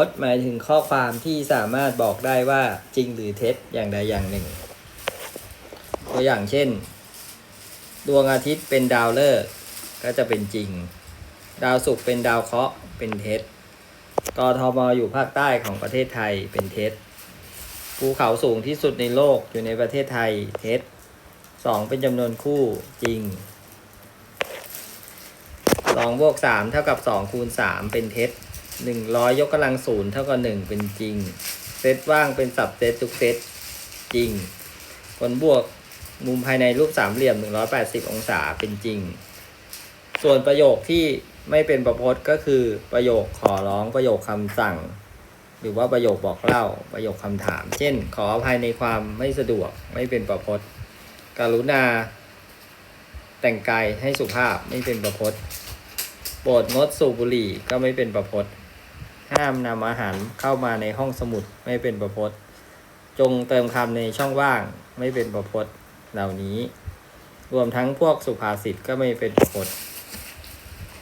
พจน์หมายถึงข้อความที่สามารถบอกได้ว่าจริงหรือเท็จอย่างใดอย่างหนึ่ง ตัวอย่างเช่น ดวงอาทิตย์เป็นดาวฤกษ์ก็จะเป็นจริง ดาวศุกร์เป็นดาวเคราะห์เป็นเท็จกทมอยู่ภาคใต้ของประเทศไทยเป็นเท็จภูเขาสูงที่สุดในโลกอยู่ในประเทศไทยเท็จสองเป็นจำนวนคู่จริงสองบวกสามเท่ากับสองคูณสามเป็นเท็จ หนึ่งร้อยยกกำลังศูนย์เท่ากับหนึ่งเป็นจริง เซตว่างเป็นสับเซตทุกเซตจริง ผลบวกมุมภายในรูปสามเหลี่ยม180องศาเป็นจริง ส่วนประโยคที่ไม่เป็นประพจน์ก็คือประโยคขอร้องประโยคคำสั่ง หรือว่าประโยคบอกเล่าประโยคคำถาม เช่น ขออภัยในความไม่สะดวกไม่เป็นประพจน์กรุณา แต่งกายให้สุภาพไม่เป็นประพจน์โปรดงดสูบบุหรี่ก็ไม่เป็นประพจน์ ห้ามนำอาหารเข้ามาในห้องสมุดไม่เป็นประพจน์จงเติมคำในช่องว่างไม่เป็นประพจน์เหล่านี้ รวมทั้งพวกสุภาษิตก็ไม่เป็นประพจน์